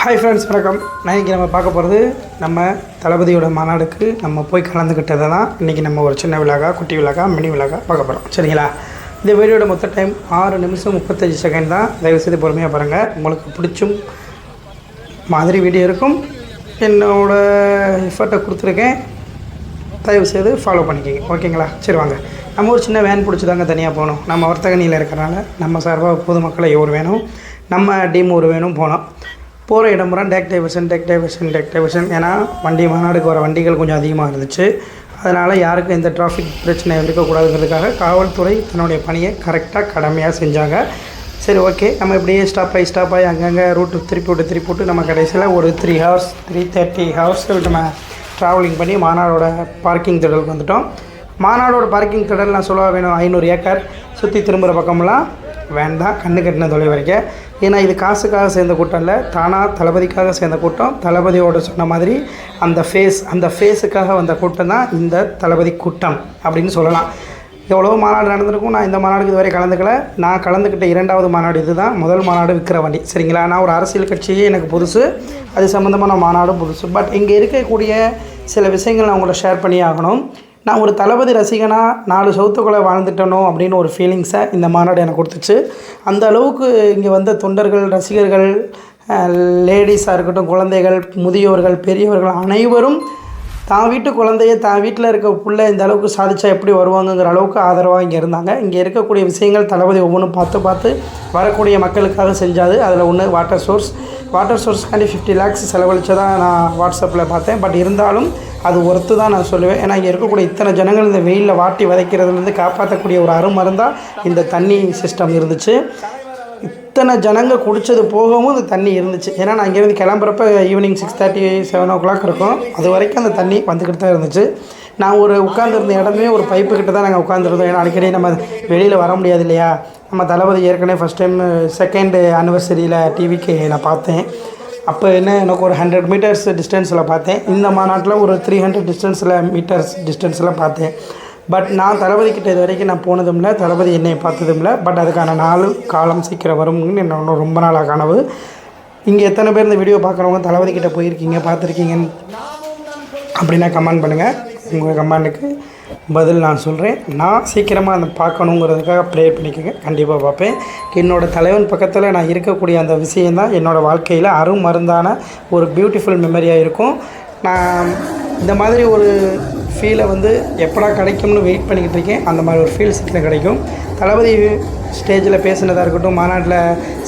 Hi friends வணக்கம். இன்றைக்கி நம்ம பார்க்க போகிறது நம்ம தளபதியோட மாநாடுக்கு நம்ம போய் கலந்துக்கிட்டதை தான் இன்றைக்கி நம்ம ஒரு சின்ன விழாக்கா குட்டி விழாக்கா மினி விழாக்கா பார்க்க போகிறோம் சரிங்களா? இந்த வீடியோட மொத்த டைம் ஆறு நிமிஷம் முப்பத்தஞ்சு செகண்ட் தான். தயவுசெய்து பொறுமையாக பாருங்கள் உங்களுக்கு பிடிச்சும் மாதிரி வீடியோ இருக்கும். என்னோடய எஃபர்ட்டை கொடுத்துருக்கேன். தயவுசெய்து ஃபாலோ பண்ணிக்கோங்க. ஓகேங்களா சரி வாங்க. நம்ம ஒரு சின்ன வேன் பிடிச்சி தாங்க தனியாக போகணும். நம்ம வர்த்தகனியில் இருக்கிறனால நம்ம சார்பாக பொதுமக்களை ஒரு வேணும். நம்ம டீம் ஒரு வேணும் போனோம் போகிற இடம்புறம் take diversion take diversion take diversion ஏன்னா வண்டி மாநாடுக்கு வர வண்டிகள் கொஞ்சம் அதிகமாக இருந்துச்சு. அதனால் யாருக்கும் எந்த டிராஃபிக் பிரச்சனை இருக்கக்கூடாதுங்கிறதுக்காக காவல்துறை தன்னுடைய பணியை கரெக்டாக கடமையாக செஞ்சாங்க. சரி ஓகே நம்ம இப்படியே ஸ்டாப் ஆகி ஸ்டாப் ஆகி அங்கங்கே ரூட்டு திருப்பி விட்டு திருப்பி விட்டு நம்ம கடைசியில் ஒரு three hours three thirty hours நம்ம ட்ராவலிங் பண்ணி மாநாடோட பார்க்கிங் திடலுக்கு வந்துட்டோம். மாநாடோட பார்க்கிங் திடல் நான் சொல்ல வேணும்? ஐநூறு ஏக்கர். சுற்றி திரும்புகிற பக்கம்லாம் வேண்டாம் கண்ணு கட்டின தொலை வரைக்கும் ஏன்னா இது காசுக்காக சேர்ந்த கூட்டம் இல்லை. தானாக தளபதிக்காக சேர்ந்த கூட்டம். தளபதியோட சொன்ன மாதிரி அந்த ஃபேஸ் அந்த ஃபேஸுக்காக வந்த கூட்டம் தான் இந்த தளபதி கூட்டம் அப்படின்னு சொல்லலாம். எவ்வளோ மாநாடு நடந்திருக்கும். நான் இந்த மாநாடுக்கு இதுவரை கலந்துக்கல. நான் கலந்துக்கிட்ட இரண்டாவது மாநாடு இதுதான். முதல் மாநாடு விற்கிற வண்டி சரிங்களா? நான் ஒரு அரசியல் கட்சியே எனக்கு புதுசு. அது சம்மந்தமான மாநாடும் புதுசு. பட் இங்கே இருக்கக்கூடிய சில விஷயங்கள் நான் உங்களை ஷேர் பண்ணி ஆகணும். நான் ஒரு தளபதி ரசிகனாக நாலு சவுத்துக்குள்ளே வாழ்ந்துட்டனோ அப்படின்னு ஒரு ஃபீலிங்ஸை இந்த மாநாடு எனக்கு கொடுத்துச்சு. அந்த அளவுக்கு இங்கே வந்த தொண்டர்கள் ரசிகர்கள் லேடிஸாக இருக்கட்டும் குழந்தைகள் முதியோர்கள் பெரியவர்கள் அனைவரும் தான் வீட்டு குழந்தைய தான் வீட்டில் இருக்க பிள்ளை இந்த அளவுக்கு சாதிச்சா எப்படி வருவாங்கங்கிற அளவுக்கு ஆதரவாக இங்கே இருந்தாங்க. இங்கே இருக்கக்கூடிய விஷயங்கள் தளபதி ஒவ்வொன்றும் பார்த்து பார்த்து வரக்கூடிய மக்களுக்காக செஞ்சாது அதில் ஒன்று வாட்டர் சோர்ஸ் வாட்டர் சோர்ஸ்க்காண்டி ஃபிஃப்டி லேக்ஸ் செலவழிச்சதாக நான் வாட்ஸ்அப்பில் பார்த்தேன். பட் இருந்தாலும் அது ஒர்த்து தான் நான் சொல்லுவேன். ஏன்னா இங்கே இருக்கக்கூடிய இத்தனை ஜனங்கள் இந்த வெயிலில் வாட்டி வதைக்கிறதுலேருந்து காப்பாற்றக்கூடிய ஒரு அருமருந்தாக இந்த தண்ணி சிஸ்டம் இருந்துச்சு. இத்தனை ஜனங்க குடித்தது போகவும் அந்த தண்ணி இருந்துச்சு. ஏன்னா நான் இங்கேருந்து கிளம்புறப்ப evening six thirty seven o'clock இருக்கும். அது வரைக்கும் அந்த தண்ணி வந்துக்கிட்டு தான் இருந்துச்சு. நான் ஒரு உட்காந்துருந்த இடமே ஒரு பைப்பு கிட்ட தான் நாங்கள் உட்காந்துருந்தோம் ஏன்னா அடிக்கடி நம்ம வெளியில் வர முடியாது இல்லையா? நம்ம தளபதி ஏற்கனவே ஃபஸ்ட் டைம் செகண்டு ஆனிவர்சரியில் டிவிக்கு நான் பார்த்தேன். அப்போ என்ன எனக்கு ஒரு ஹண்ட்ரட் மீட்டர்ஸ் டிஸ்டன்ஸில் பார்த்தேன். இந்த மாநாட்டில் ஒரு த்ரீ ஹண்ட்ரட் டிஸ்டன்ஸில் மீட்டர்ஸ் டிஸ்டன்ஸில் பார்த்தேன். பட் நான் தளபதி கிட்ட இது வரைக்கும் நான் போனதும் இல்லை தளபதி என்னை பார்த்ததும் இல்லை. பட் அதுக்கான நாள் காலம் சீக்கிரம் வரும்னு என்னோட ரொம்ப நாளாக கனவு. இங்கே எத்தனை பேர் இந்த வீடியோ பார்க்குறவங்க தளபதி கிட்ட போயிருக்கீங்க பார்த்துருக்கீங்கன்னு அப்படின்னா கமெண்ட் பண்ணுங்கள் உங்கள் கமெண்ட்டுக்கு பதில் நான் சொல்கிறேன் நான் சீக்கிரமாக அந்த பார்க்கணுங்கிறதுக்காக ப்ளே பண்ணிக்கோங்க. கண்டிப்பாக பார்ப்பேன். என்னோடய தலைவன் பக்கத்தில் நான் இருக்கக்கூடிய அந்த விஷயந்தான் என்னோடய வாழ்க்கையில் அரும் மருந்தான ஒரு பியூட்டிஃபுல் மெமரியாக இருக்கும். நான் இந்த மாதிரி ஒரு ஃபீலை வந்து எப்படா கிடைக்கும்னு வெயிட் பண்ணிக்கிட்டு இருக்கேன். அந்த மாதிரி ஒரு ஃபீல் சீக்கிரம் கிடைக்கும். தளபதி ஸ்டேஜில் பேசினதாக இருக்கட்டும் மாநாட்டில்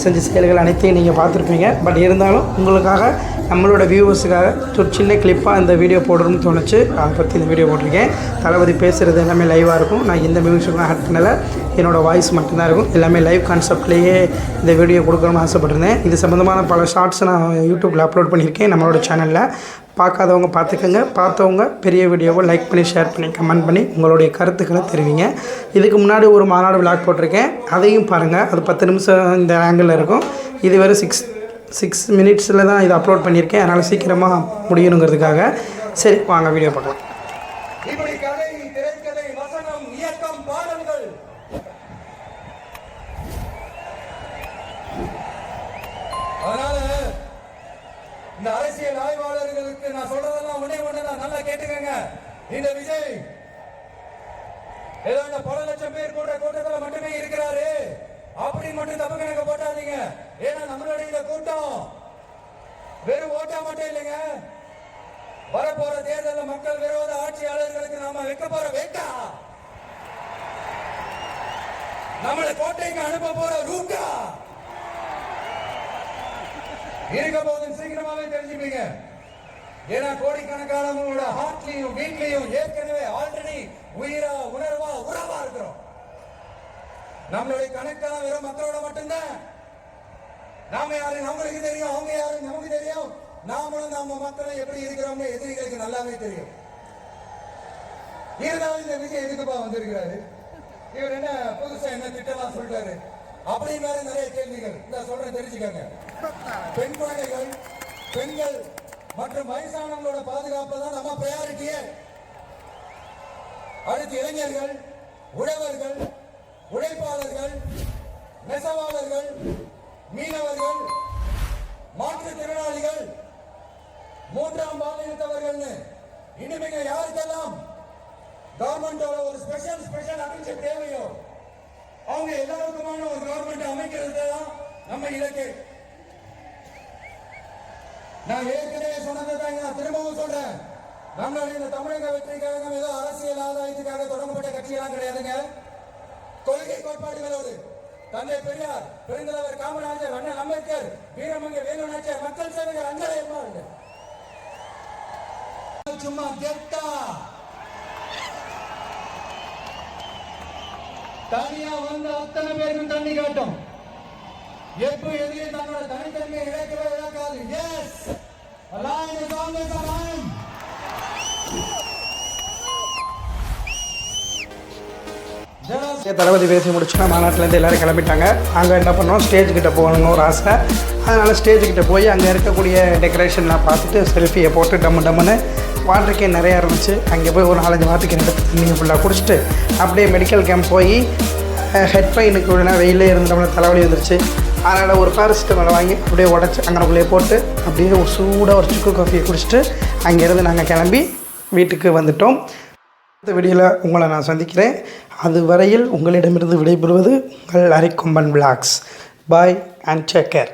செஞ்ச செயல்கள் அனைத்தையும் நீங்கள் பார்த்துருப்பீங்க. பட் இருந்தாலும் உங்களுக்காக நம்மளோட வியூவர்ஸுக்காக ஒரு சின்ன கிளிப்பாக இந்த வீடியோ போடணும்னு தோணுச்சு. அதை பற்றி இந்த வீடியோ போட்டிருக்கேன். தளபதி பேசுகிறது எல்லாமே லைவாக இருக்கும். நான் இந்த மியூசிக்கும் ஆட் பண்ணலை. என்னோடய வாய்ஸ் மட்டும்தான் இருக்கும். எல்லாமே லைவ் கான்செப்ட்லேயே இந்த வீடியோ கொடுக்கணும்னு ஆசைப்பட்டிருந்தேன். இது சம்மந்தமான பல ஷார்ட்ஸ் நான் யூடியூப்பில் அப்லோட் பண்ணியிருக்கேன். நம்மளோட சேனலில் பார்க்காதவங்க பார்த்துக்கோங்க. பார்த்தவங்க பெரிய வீடியோவை லைக் பண்ணி ஷேர் பண்ணி கமெண்ட் பண்ணி உங்களுடைய கருத்துக்களை தெரிவிங்க. இதுக்கு முன்னாடி ஒரு மாநாடு விளாக் போட்டிருக்கேன். அதையும் பாருங்கள் அது பத்து நிமிஷம் இந்த ஆங்கிளில் இருக்கும். இது வெறும் சிக்ஸ் சிக்ஸ் மினிட்ஸில் தான் இதை அப்லோட் பண்ணியிருக்கேன். அதனால் சீக்கிரமாக முடியணுங்கிறதுக்காக. சரி வாங்க வீடியோ பார்க்கலாம். இந்த விஜய் ஏதோ இந்த பல லட்சம் பேர் கூட கூட்டத்தில் மட்டுமே இருக்கிறாரு. அப்படின்னு மட்டும் தப்பு கணக்கு போட்டாதீங்க. ஏன்னா நம்மளுடைய இந்த கூட்டம் வெறும் ஓட்டா மட்டும் இல்லைங்க. வரப்போற தேர்தலில் மக்கள் விரோத ஆட்சியாளர்களுக்கு நாம வைக்க போற வேட்டா. நம்மளை கோட்டைக்கு அனுப்ப போற ரூட்டா இருக்க போது சீக்கிரமாவே தெரிஞ்சுப்பீங்க. ஏன்னா கோடிக்கணக்கானவங்களோட ஹார்ட்லையும் வீட்லயும் ஏற்கனவே ஆல்ரெடி உயிரா உணர்வா உறவா இருக்கிறோம். நம்மளுடைய கணக்கான வெறும் மக்களோட மட்டும்தான். நாம யாரு? நம்மளுக்கு தெரியும். அவங்க யாரு? நமக்கு தெரியும். நாமளும் நம்ம மக்களும் எப்படி இருக்கிறோம்னு எதிரிகளுக்கு நல்லாவே தெரியும். இருந்தாலும் இந்த விஜய் எதுக்குப்பா வந்திருக்கிறாரு? இவர் என்ன புதுசா என்ன திட்டமா சொல்லிட்டாரு? அப்படி மாதிரி நிறைய கேள்விகள். இந்த சொல்றேன் தெரிஞ்சுக்கங்க. பெண் குழந்தைகள் பெண்கள் மற்றும் வயசானவங்களோட பாதுகாப்பு தான் நம்ம ப்ரையாரிட்டியே அடுத்து இளைஞர்கள் உழவர்கள் உழைப்பாளர்கள் நெசவாளர்கள் மீனவர்கள் மாற்றுத்திறனாளிகள் மூன்றாம் பாலினத்தவர்கள் இனிமேங்க யாருக்கெல்லாம் கவர்மெண்டோட ஒரு ஸ்பெஷல் ஸ்பெஷல் அமைச்ச தேவையோ அவங்க எல்லாருக்குமான ஒரு கவர்மெண்ட் அமைக்கிறது தான் நம்ம இலக்கு. நான் ஏற்கனவே சொன்னதை நான் திரும்பவும் சொல்றேன். நம்மளுடைய இந்த தமிழக வெற்றி கழகம் ஏதோ அரசியல் ஆதாயத்துக்காக தொடங்கப்பட்ட கட்சியெல்லாம் கிடையாதுங்க. கொள்கை கோட்பாடுகளோடு தந்தை பெரியார் பெருந்தலைவர் காமராஜர் அண்ணன் அம்பேத்கர் வீரமங்க வேலுநாச்சியார் மக்கள் சேவைகள் அண்ணலை அம்மாள் சும்மா கெத்தா. தனியா வந்த அத்தனை பேருக்கும் தண்ணி காட்டும். எப்ப எதிரே தன்னோட தனித்தன்மையை இழக்கவே இழக்காது yes a lion is always a lion Thalapathy பேசி முடிச்சுன்னா மாநாட்டிலேருந்து எல்லோரும் கிளம்பிட்டாங்க. அங்கே என்ன பண்ணோம்? ஸ்டேஜ் கிட்ட போகணும்னு ஒரு ஆசை. அதனால் ஸ்டேஜ் கிட்ட போய் அங்கே இருக்கக்கூடிய டெக்கரேஷன்லாம் பார்த்துட்டு செல்ஃபியை போட்டு டம்மு டம்முன்னு வாட்டர் கேன் நிறையா இருந்துச்சு. அங்கே போய் ஒரு நாலஞ்சு வாட்டர் கேன் எடுத்து தண்ணியை ஃபுல்லாக குடிச்சிட்டு அப்படியே மெடிக்கல் கேம்ப் போய் ஹெட் பெயினுக்கு வெயிலே இருந்து நம்மளுக்கு தலைவலி வந்துருச்சு. அதனால் ஒரு பேரசிட்டமால் வாங்கி அப்படியே உடச்சி அங்கனக்குள்ளேயே போட்டு அப்படியே ஒரு சூடாக ஒரு சுக்கு காஃபியை குடிச்சிட்டு அங்கேருந்து நாங்கள் கிளம்பி வீட்டுக்கு வந்துட்டோம். அடுத்த வீடியோவில் உங்களை நான் சந்திக்கிறேன். அது வரையில் உங்களிடமிருந்து விடைபெறுவது உங்கள் Arikomban blogs bye and take care